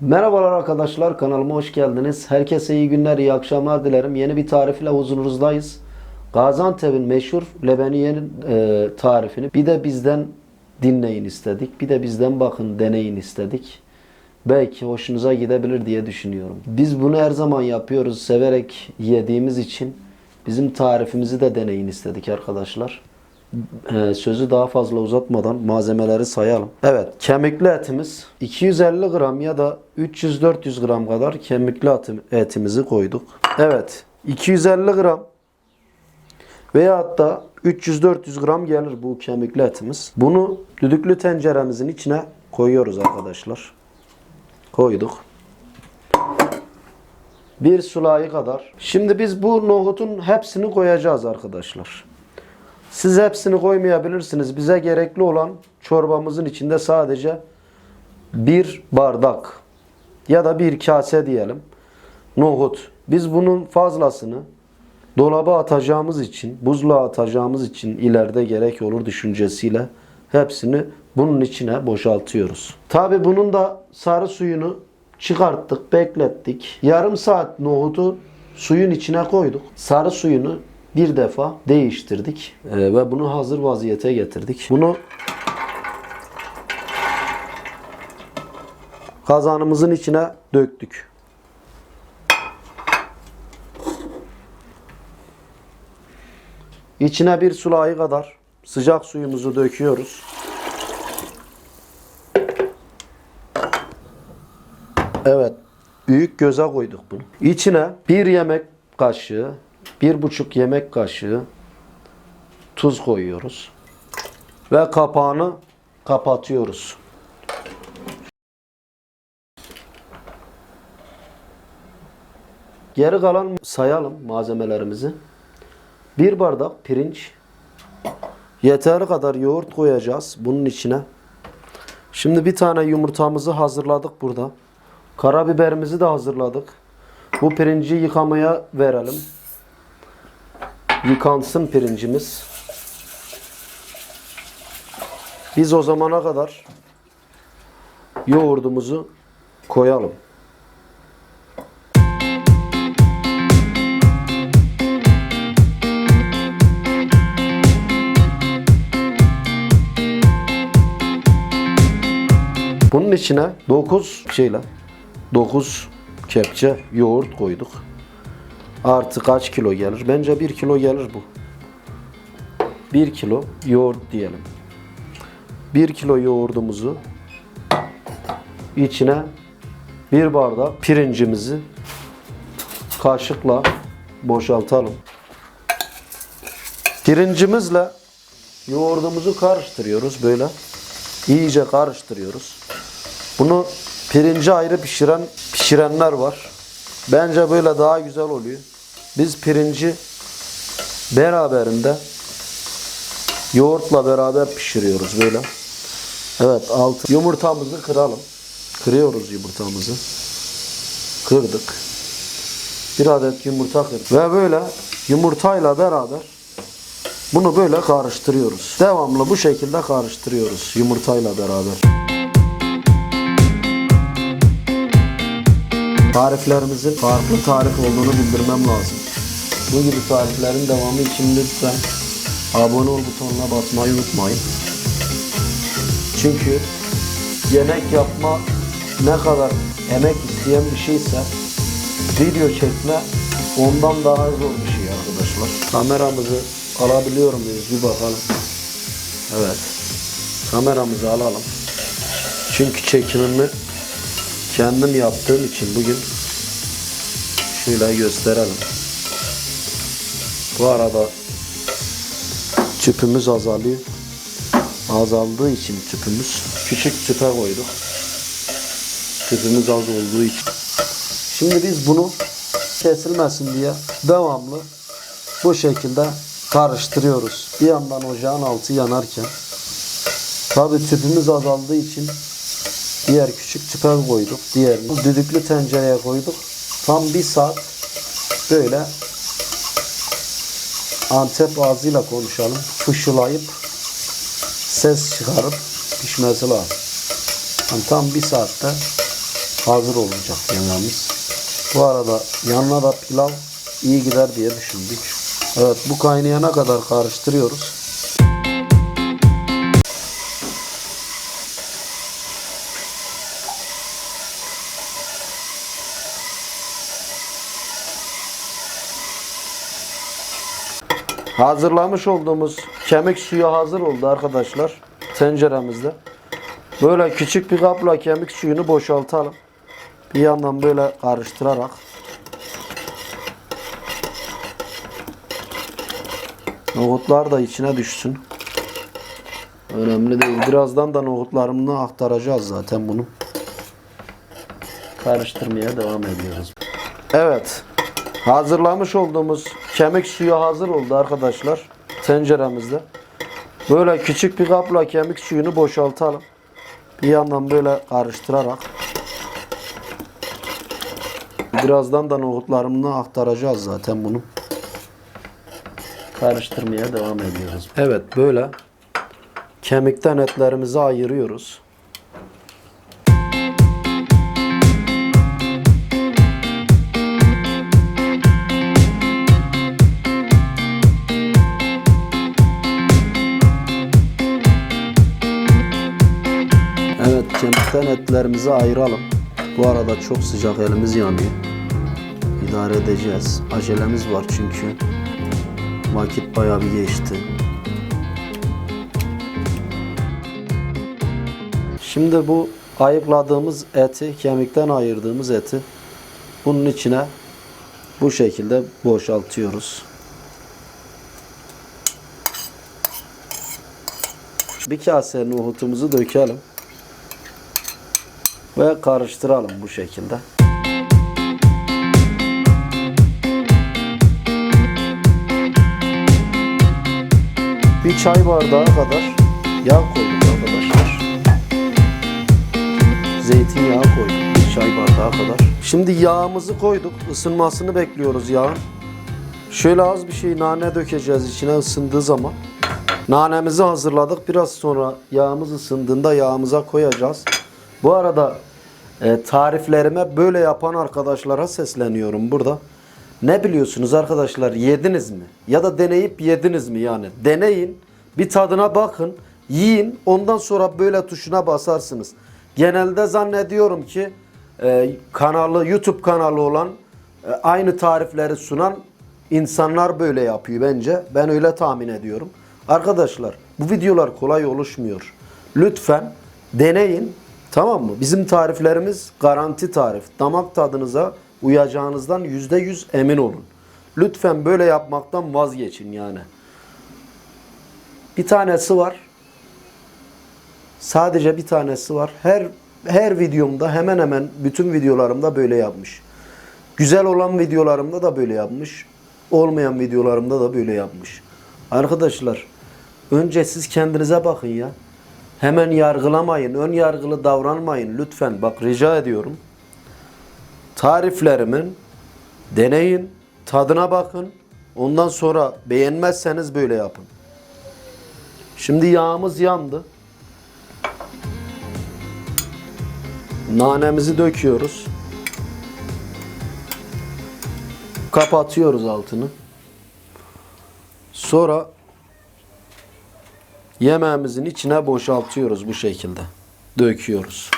Merhabalar arkadaşlar kanalıma hoş geldiniz. Herkese iyi günler, iyi akşamlar dilerim. Yeni bir tarif ile huzurunuzdayız. Gaziantep'in meşhur lebeniyenin e, tarifini bir de bizden dinleyin istedik. Bir de bizden bakın, deneyin istedik. Belki hoşunuza gidebilir diye düşünüyorum. Biz bunu her zaman yapıyoruz. Severek yediğimiz için bizim tarifimizi de deneyin istedik arkadaşlar. Ee, sözü daha fazla uzatmadan malzemeleri sayalım. Evet, kemikli etimiz 250 gram ya da 300-400 gram kadar kemikli etim- etimizi koyduk. Evet, 250 gram veya hatta 300-400 gram gelir bu kemikli etimiz. Bunu düdüklü tenceremizin içine koyuyoruz arkadaşlar. Koyduk. Bir sulayı kadar. Şimdi biz bu nohutun hepsini koyacağız arkadaşlar. Siz hepsini koymayabilirsiniz. Bize gerekli olan çorbamızın içinde sadece bir bardak ya da bir kase diyelim nohut. Biz bunun fazlasını dolaba atacağımız için, buzluğa atacağımız için ileride gerek olur düşüncesiyle hepsini bunun içine boşaltıyoruz. Tabi bunun da sarı suyunu çıkarttık, beklettik. Yarım saat nohutu suyun içine koyduk. Sarı suyunu bir defa değiştirdik Ee, ve bunu hazır vaziyete getirdik. Bunu kazanımızın içine döktük. İçine bir sulayı kadar sıcak suyumuzu döküyoruz. Evet. Büyük göze koyduk bunu. İçine bir yemek kaşığı, bir buçuk yemek kaşığı tuz koyuyoruz. Ve kapağını kapatıyoruz. Geri kalan sayalım malzemelerimizi. Bir bardak pirinç. Yeteri kadar yoğurt koyacağız bunun içine. Şimdi bir tane yumurtamızı hazırladık burada. Karabiberimizi de hazırladık. Bu pirinci yıkamaya verelim. Yıkansın pirincimiz. Biz o zamana kadar yoğurdumuzu koyalım. Bunun içine 9 şeyle 9 kepçe yoğurt koyduk. Artı kaç kilo gelir? Bence 1 kilo gelir bu. 1 kilo yoğurt diyelim. 1 kilo yoğurdumuzu içine bir bardak pirincimizi kaşıkla boşaltalım. Pirincimizle yoğurdumuzu karıştırıyoruz böyle. İyice karıştırıyoruz. Bunu pirinci ayrı pişiren pişirenler var. Bence böyle daha güzel oluyor. Biz pirinci beraberinde yoğurtla beraber pişiriyoruz böyle. Evet altı yumurtamızı kıralım. Kırıyoruz yumurtamızı. Kırdık. Bir adet yumurta kırdık. Ve böyle yumurtayla beraber bunu böyle karıştırıyoruz. Devamlı bu şekilde karıştırıyoruz yumurtayla beraber. Tariflerimizin farklı tarif olduğunu bildirmem lazım. Bu gibi tariflerin devamı için lütfen abone ol butonuna basmayı unutmayın. Çünkü yemek yapma ne kadar emek isteyen bir şeyse video çekme ondan daha zor bir şey arkadaşlar. Kameramızı alabiliyor muyuz bir bakalım. Evet. Kameramızı alalım. Çünkü çekimimi kendim yaptığım için bugün şöyle gösterelim. Bu arada tüpümüz azalıyor. Azaldığı için tüpümüz küçük tüpe koyduk. Tüpümüz az olduğu için. Şimdi biz bunu kesilmesin diye devamlı bu şekilde karıştırıyoruz. Bir yandan ocağın altı yanarken tabi tüpümüz azaldığı için diğer küçük tüpe koyduk. Diğerini düdüklü tencereye koyduk. Tam bir saat böyle Antep ağzıyla konuşalım. Fışılayıp ses çıkarıp pişmesi lazım. Yani tam bir saatte hazır olacak yemeğimiz. Bu arada yanına da pilav iyi gider diye düşündük. Evet bu kaynayana kadar karıştırıyoruz. Hazırlamış olduğumuz kemik suyu hazır oldu arkadaşlar tenceremizde. Böyle küçük bir kapla kemik suyunu boşaltalım. Bir yandan böyle karıştırarak. Nohutlar da içine düşsün. Önemli değil. Birazdan da nohutlarını aktaracağız zaten bunu. Karıştırmaya devam ediyoruz. Evet. Hazırlamış olduğumuz kemik suyu hazır oldu arkadaşlar tenceremizde. Böyle küçük bir kapla kemik suyunu boşaltalım. Bir yandan böyle karıştırarak. Birazdan da nohutlarını aktaracağız zaten bunu. Karıştırmaya devam ediyoruz. Evet böyle kemikten etlerimizi ayırıyoruz. Kemikten etlerimizi ayıralım. Bu arada çok sıcak elimiz yanıyor. İdare edeceğiz. Acelemiz var çünkü. Vakit bayağı bir geçti. Şimdi bu ayıkladığımız eti, kemikten ayırdığımız eti bunun içine bu şekilde boşaltıyoruz. Bir kase nohutumuzu dökelim ve karıştıralım bu şekilde. Bir çay bardağı kadar yağ koyduk arkadaşlar. Zeytinyağı koyduk bir çay bardağı kadar. Şimdi yağımızı koyduk. Isınmasını bekliyoruz yağın. Şöyle az bir şey nane dökeceğiz içine ısındığı zaman. Nanemizi hazırladık. Biraz sonra yağımız ısındığında yağımıza koyacağız. Bu arada e, tariflerime böyle yapan arkadaşlara sesleniyorum burada. Ne biliyorsunuz arkadaşlar yediniz mi? Ya da deneyip yediniz mi yani? Deneyin, bir tadına bakın, yiyin. Ondan sonra böyle tuşuna basarsınız. Genelde zannediyorum ki e, kanalı YouTube kanalı olan e, aynı tarifleri sunan insanlar böyle yapıyor bence. Ben öyle tahmin ediyorum. Arkadaşlar bu videolar kolay oluşmuyor. Lütfen deneyin. Tamam mı? Bizim tariflerimiz garanti tarif. Damak tadınıza uyacağınızdan yüzde yüz emin olun. Lütfen böyle yapmaktan vazgeçin yani. Bir tanesi var. Sadece bir tanesi var. Her her videomda hemen hemen bütün videolarımda böyle yapmış. Güzel olan videolarımda da böyle yapmış. Olmayan videolarımda da böyle yapmış. Arkadaşlar önce siz kendinize bakın ya. Hemen yargılamayın, ön yargılı davranmayın lütfen. Bak rica ediyorum. Tariflerimin deneyin, tadına bakın. Ondan sonra beğenmezseniz böyle yapın. Şimdi yağımız yandı. Nanemizi döküyoruz. Kapatıyoruz altını. Sonra yemeğimizin içine boşaltıyoruz bu şekilde. Döküyoruz.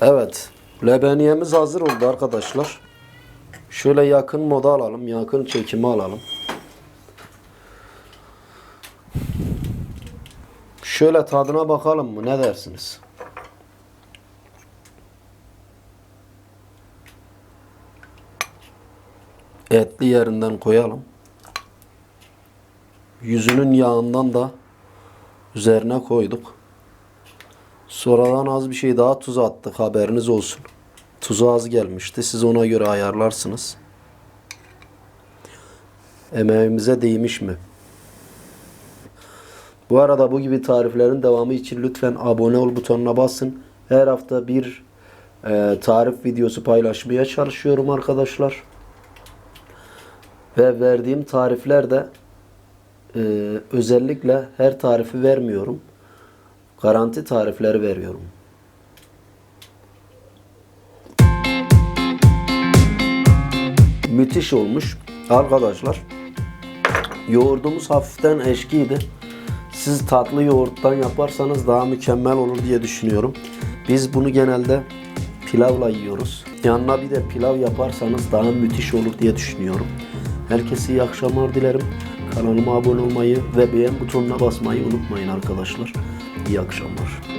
Evet. Lebeniyemiz hazır oldu arkadaşlar. Şöyle yakın moda alalım. Yakın çekimi alalım. Şöyle tadına bakalım mı? Ne dersiniz? Etli yerinden koyalım. Yüzünün yağından da üzerine koyduk. Sonradan az bir şey daha tuz attık haberiniz olsun. Tuzu az gelmişti. Siz ona göre ayarlarsınız. Emeğimize değmiş mi? Bu arada bu gibi tariflerin devamı için lütfen abone ol butonuna basın. Her hafta bir e, tarif videosu paylaşmaya çalışıyorum arkadaşlar. Ve verdiğim tarifler de e, özellikle her tarifi vermiyorum. Garanti tarifleri veriyorum. Müthiş olmuş. Arkadaşlar yoğurdumuz hafiften eşkiydi. Siz tatlı yoğurttan yaparsanız daha mükemmel olur diye düşünüyorum. Biz bunu genelde pilavla yiyoruz. Yanına bir de pilav yaparsanız daha müthiş olur diye düşünüyorum. Herkese iyi akşamlar dilerim. Kanalıma abone olmayı ve beğen butonuna basmayı unutmayın arkadaşlar. İyi akşamlar.